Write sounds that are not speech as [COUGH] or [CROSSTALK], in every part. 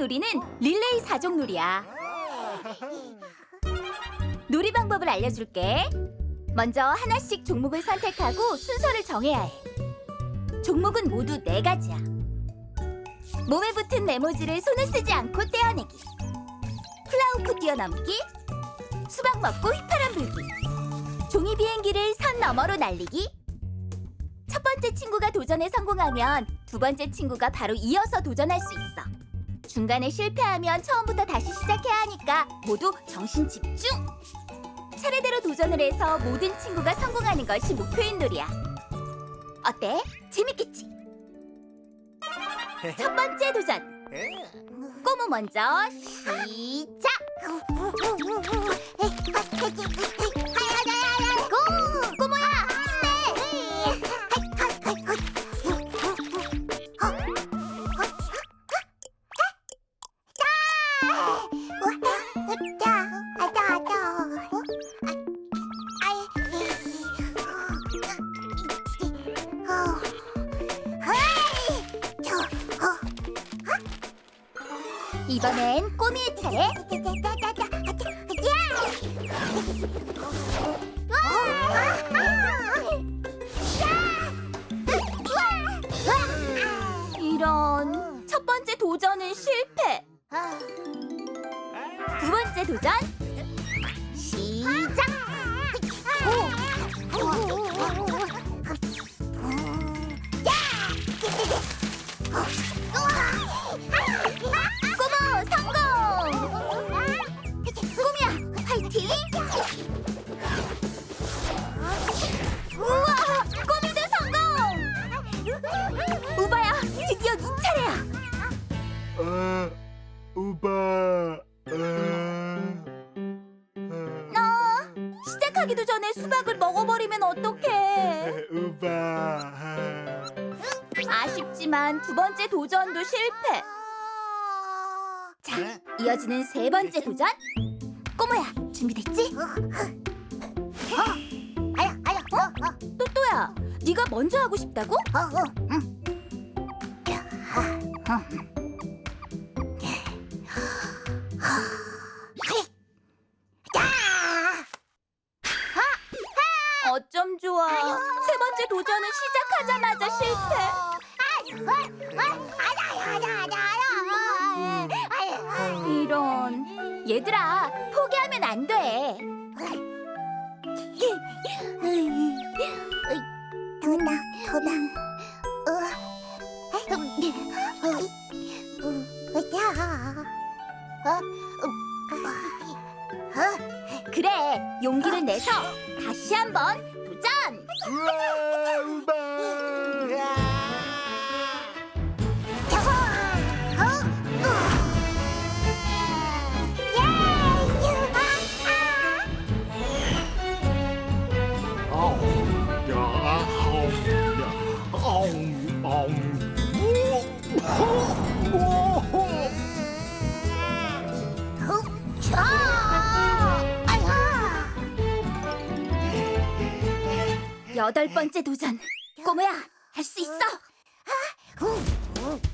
놀이는 릴레이 사종 놀이야. 놀이 방법을 알려줄게. 먼저 하나씩 종목을 선택하고 순서를 정해야 해. 종목은 모두 네 가지야. 몸에 붙은 네모지를 손을 쓰지 않고 떼어내기. 플라우프 뛰어넘기. 수박 먹고 휘파람 불기. 종이 비행기를 선 너머로 날리기. 첫 번째 친구가 도전에 성공하면 두 번째 친구가 바로 이어서 도전할 수 있어. 중간에 실패하면 처음부터 다시 시작해야 하니까 모두 정신 집중. 차례대로 도전을 해서 모든 친구가 성공하는 것이 목표인 놀이야. 어때? 재밌겠지? 첫 번째 도전. 꼬무 먼저 시작. [LAUGHS] 이번엔 꼬미의 차례. 이런 첫 번째 도전은 실패. 두 번째 도전 어, 어, 너 시작하기도 전에 수박을 먹어버리면 어떡해? [LAUGHS] 우바. 아쉽지만 두 번째 도전도 실패. 자, 이어지는 세 번째 도전. 꼬모야, 준비됐지? 아야, 아야, 어? 또또야, 네가 먼저 하고 싶다고? 어, 어, 응. 어쩜 도전은 시작하자마자 실패. 이런. 얘들아, 포기하면 안 돼. 도나 도나 그래, 용기를 내서 다시 한번 여덟 번째 도전. 꼬모야, 할 수 있어. 꼬미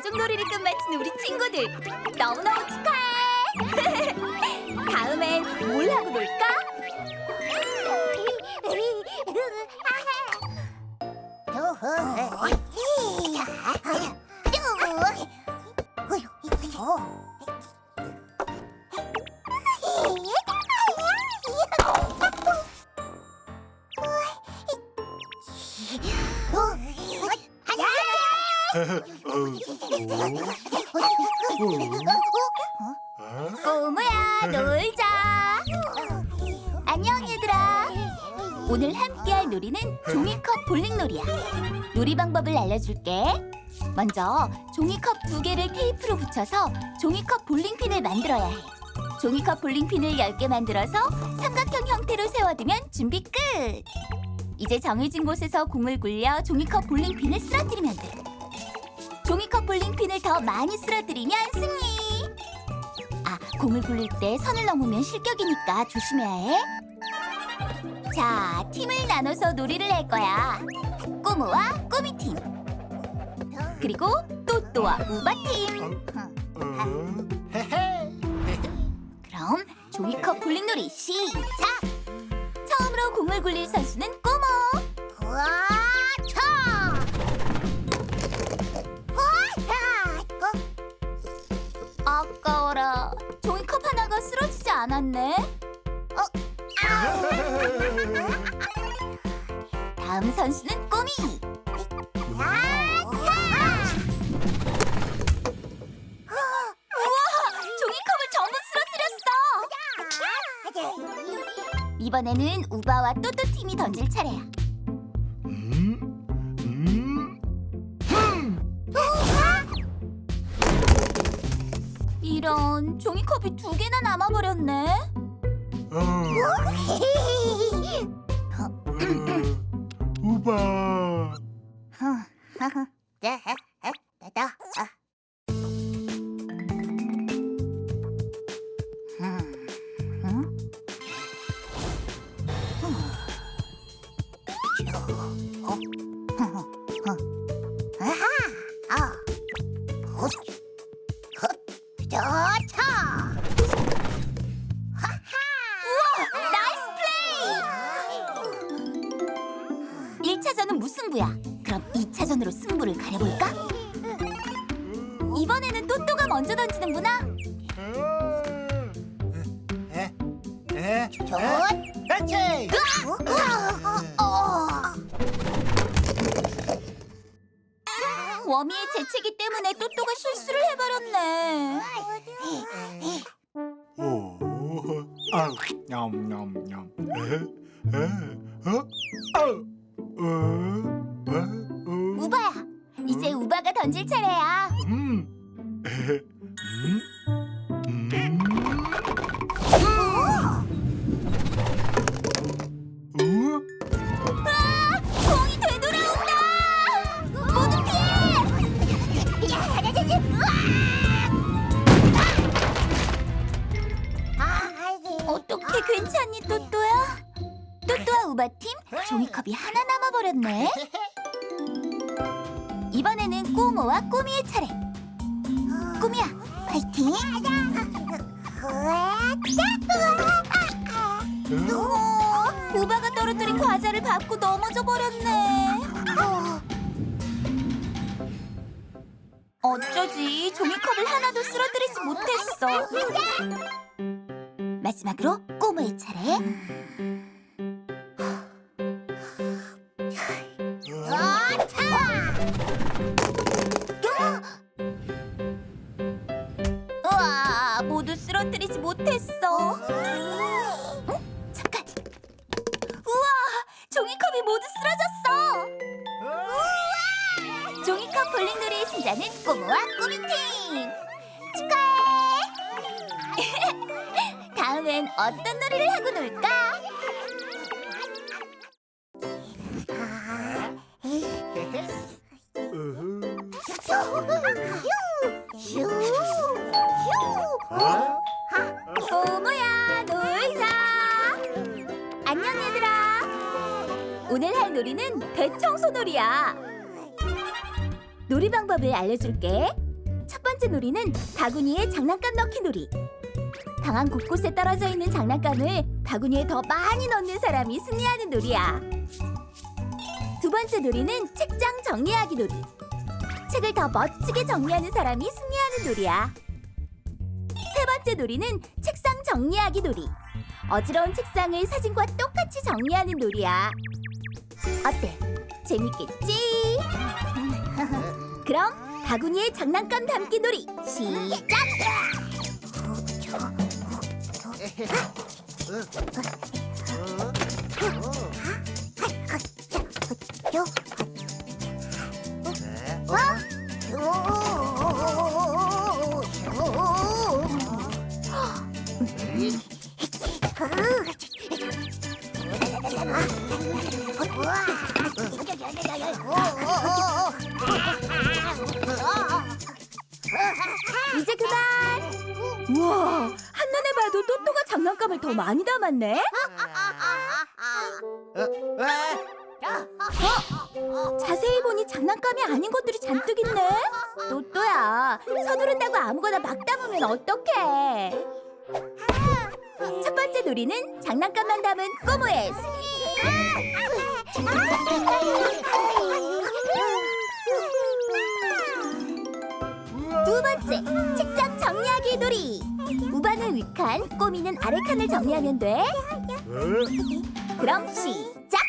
사종놀이를 끝마친 우리 친구들 너무너무 축하해! [LAUGHS] 다음엔 뭘 하고 놀까? [LAUGHS] 오늘 함께할 놀이는 종이컵 볼링놀이야. 놀이 방법을 알려줄게. 먼저 종이컵 두 개를 테이프로 붙여서 종이컵 볼링핀을 만들어야 해. 종이컵 볼링핀을 10개 만들어서 삼각형 형태로 세워두면 준비 끝! 이제 정해진 곳에서 공을 굴려 종이컵 볼링핀을 쓰러뜨리면 돼. 종이컵 볼링핀을 더 많이 쓰러뜨리면 승리! 아, 공을 굴릴 때 선을 넘으면 실격이니까 조심해야 해. 자, 팀을 나눠서 놀이를 할 거야. 꼬무와 꼬미팀. 그리고 또또와 우바팀. 어? 헤헤. [LAUGHS] 그럼 종이컵 볼링놀이 시작! 처음으로 공을 굴릴 선수는 꼬모. 우와, 차! 우와, 어, 아까워라. 종이컵 하나가 쓰러지지 않았네. 선수는 꼬미. 우와, 종이컵을 전부 쓰러뜨렸어. 이번에는 우바와 또또 팀이 던질 차례야. 그렇지. 워미의 재채기 때문에 또또가 실수를 해버렸네. 오. 아우. 냠냠냠. 에? 에? 어? 아우. 어? 어? 어? 우바야, 이제 우바가 던질 차례야. 음. 에? 음? 음? 괜찮니, 또또야? 또또와 우바팀 종이컵이 하나 남아버렸네. 이번에는 꼬모와 꼬미의 차례. 꼬미야, 파이팅! 오, 우바가 떨어뜨린 과자를 밟고 넘어져 버렸네. 어쩌지 종이컵을 하나도 쓰러뜨리지 못했어. 마지막으로 꼬모의 차례. 우와, 모두 쓰러뜨리지 못했어. 어? 잠깐. 우와, 종이컵이 모두 쓰러졌어. 종이컵 볼링놀이의 승자는 꼬모와 꼬미팀. 다음엔 어떤 놀이를 하고 놀까? 꼬모야 놀자. 안녕 얘들아. 오늘 할 놀이는 대청소 놀이야. 놀이 방법을 알려줄게. 첫 번째 놀이는 바구니에 장난감 넣기 놀이. 방안 곳곳에 떨어져 있는 장난감을 바구니에 더 많이 넣는 사람이 승리하는 놀이야. 두 번째 놀이는 책장 정리하기 놀이. 책을 더 멋지게 정리하는 사람이 승리하는 놀이야. 세 번째 놀이는 책상 정리하기 놀이. 어지러운 책상을 사진과 똑같이 정리하는 놀이야. 어때? 재밌겠지? [LAUGHS] 그럼 바구니에 장난감 담기 놀이 시작! 이제 그 만! 우 와! 장난감을 더 많이 담았네. 자세히 보니 장난감이 아닌 것들이 잔뜩 있네. 또또야, 서두른다고 아무거나 막 담으면 어떡해? 첫 번째 놀이는 장난감만 담은 꼬모의 두 번째, 책장 정리하기 놀이. 우바는 위칸, 꼬미는 아래 칸을 정리하면 돼. 그럼 시작.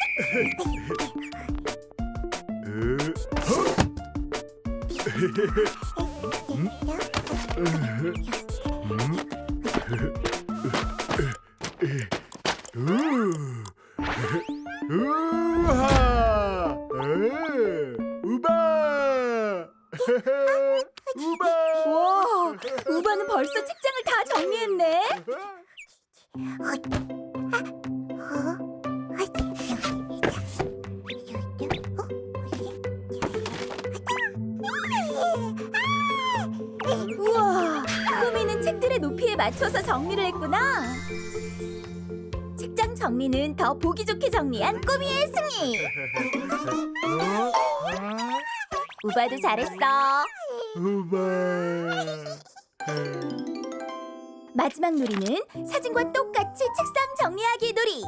승리. 우바도 잘했어. 우바! 마지막 놀이는 사진과 똑같이 책상 정리하기 놀이.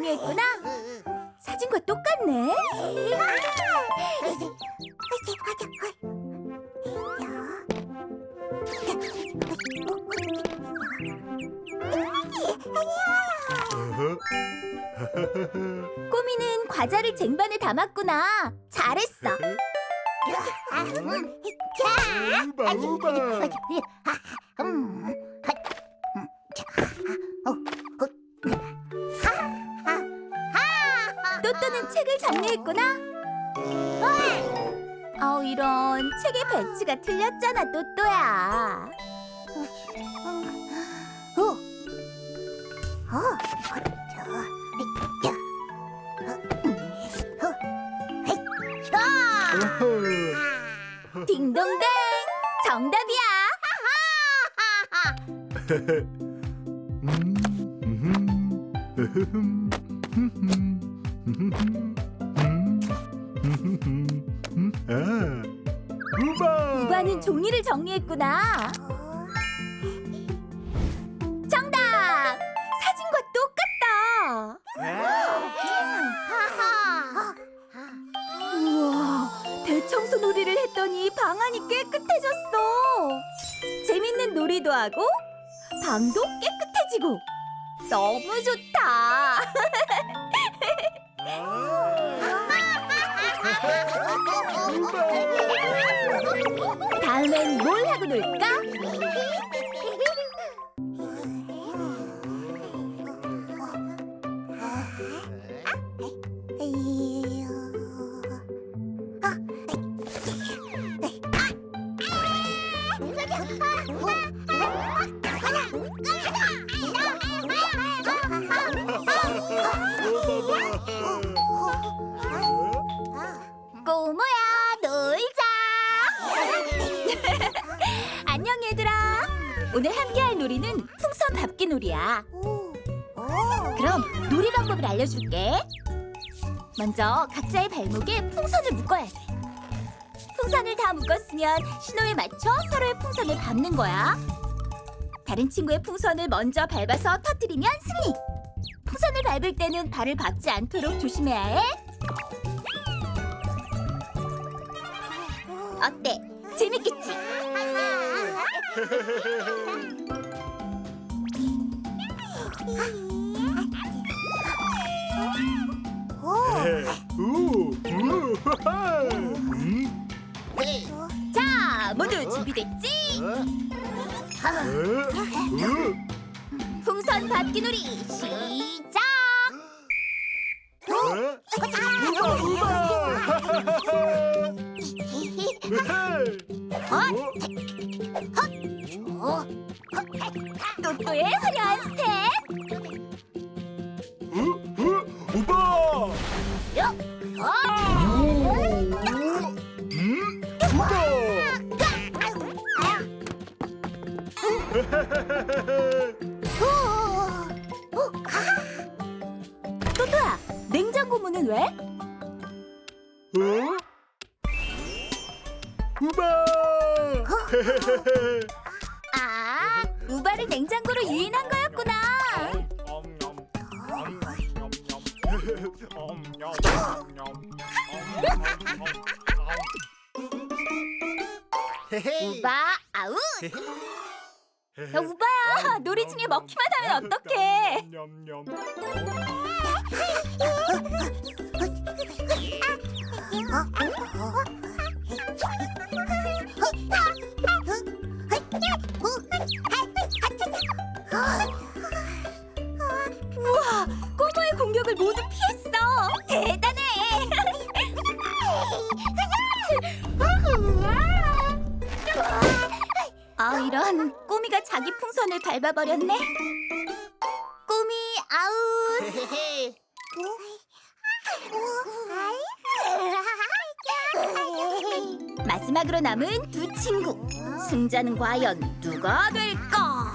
정리했구나. 사진과 똑같네. 꼬미는 과자를 쟁반에 담았구나. 잘했어. 우바! 우바! 또 책을 정리했구나. 어 이런 책의 배치가 틀렸잖아 또또야. 딩동댕 정답이야. 아, 우바! 우바는 종이를 정리했구나. 정답. 사진과 똑같다. 우와, 대청소 놀이를 했더니 방안이 깨끗해졌어. 재밌는 놀이도 하고 방도 깨끗해지고 너무 좋다. 목에 풍선을 묶어야 돼. 풍선을 다 묶었으면 신호에 맞춰 서로의 풍선을 밟는 거야. 다른 친구의 풍선을 먼저 밟아서 터뜨리면 승리. 풍선을 밟을 때는 발을 밟지 않도록 조심해야 해. 어때? 재밌겠지? 우! [LAUGHS] 음? 오. 자, 모두 준비됐지? 풍선 바퀴놀이 시작! 또또의 화려한 스텝! 어떡해? 우와, 꼬모의 공격을 모두 피했어. 대단해. 아 이런 꼬미가 자기 풍선을 밟아버렸네. 승자는 과연 누가 될까?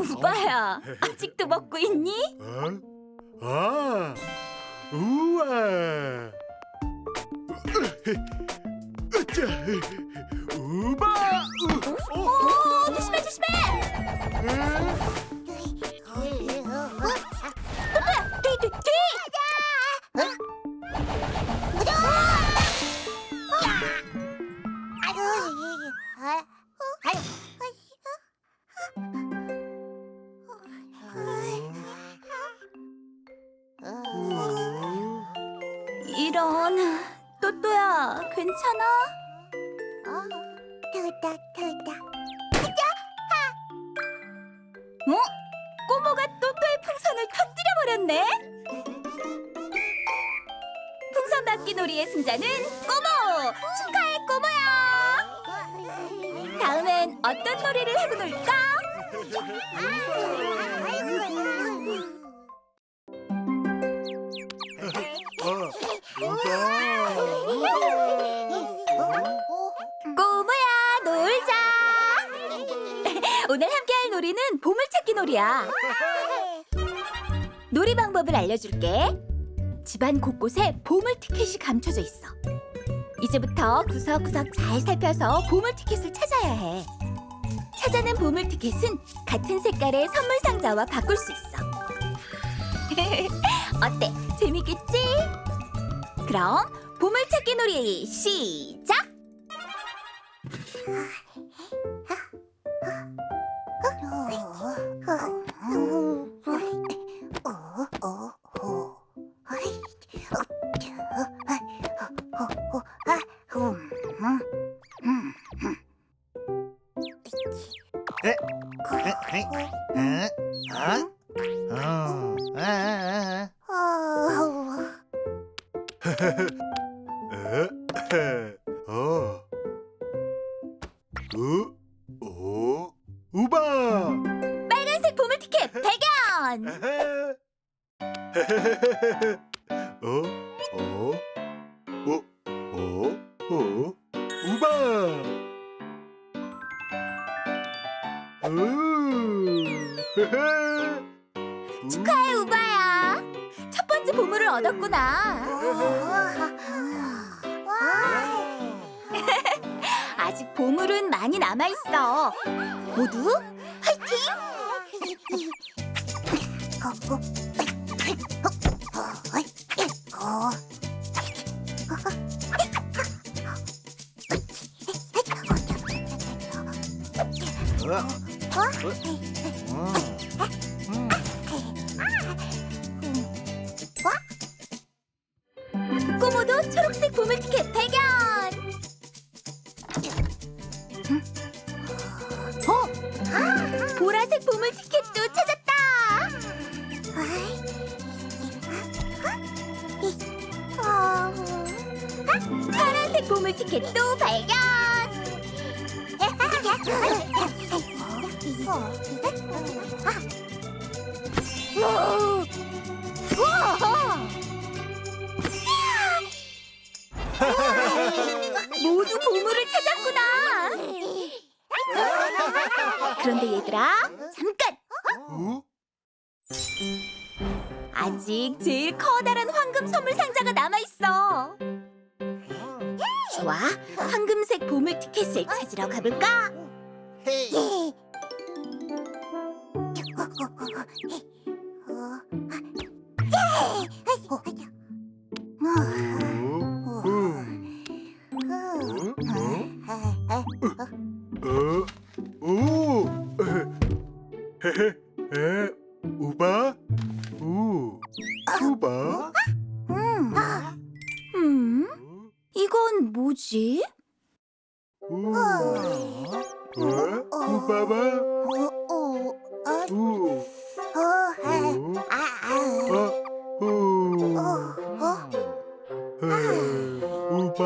우바야, 아직도 먹고 있니? 어? 아, 우와. 으쌰. 우바. 우, 어, 오, 조심해 조심해. 또 괜찮아? 어? 꼬모가 또또의 풍선을 터뜨려 버렸네. 풍선 바퀴 놀이의 승자는 꼬모. 축하해 꼬모야. 다음엔 어떤 놀이를 하고 놀까? 어, 놀이는 보물찾기 놀이야. 놀이 방법을 알려줄게. 집안 곳곳에 보물 티켓이 감춰져 있어. 이제부터 구석구석 잘 살펴서 보물 티켓을 찾아야 해. 찾아낸 보물 티켓은 같은 색깔의 선물 상자와 바꿀 수 있어. [LAUGHS] 어때? 재밌겠지? 그럼 보물찾기 놀이 시작! 에, 어. ここ。 아직 제일 커다란 황금 선물 상자가 남아있어! 좋아, 황금색 보물 티켓을 찾으러 가볼까? 어? 어? 오! 헤헤, 에, 우바? 우, 우바? 음, 이건 뭐지? 우, 어? 우바바? 우, 우, 어, 우, 에, 우바.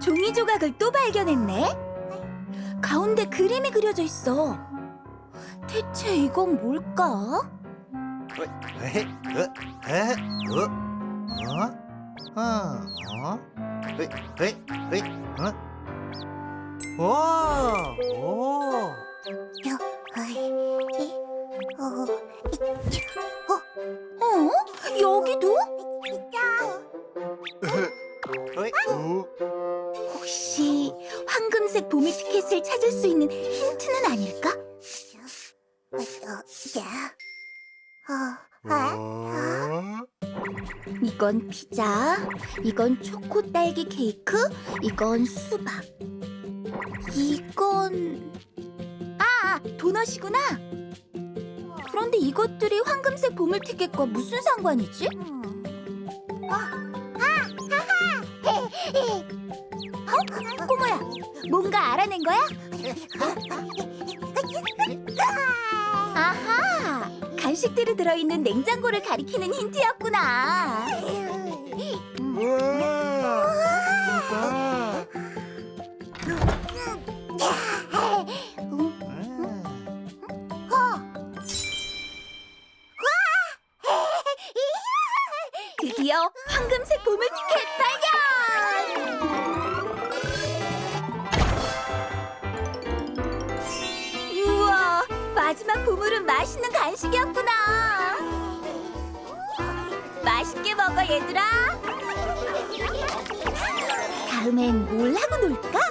종이 조각을 또 발견했네. 그림이 그려져 있어. 대체 이건 뭘까? 어? 여기도? 보물 티켓을 찾을 수 있는 힌트는 아닐까? 어? 이건 피자, 이건 초코 딸기 케이크, 이건 수박. 이건 아, 도넛이구나. 그런데 이것들이 황금색 보물 티켓과 무슨 상관이지? 거야? 아하, 간식들이 들어있는 냉장고를 가리키는 힌트였구나. 우와! 드디어 황금색 보물 티켓 발견! 보물은 맛있는 간식이었구나. 맛있게 먹어, 얘들아. 다음엔 뭘 하고 놀까?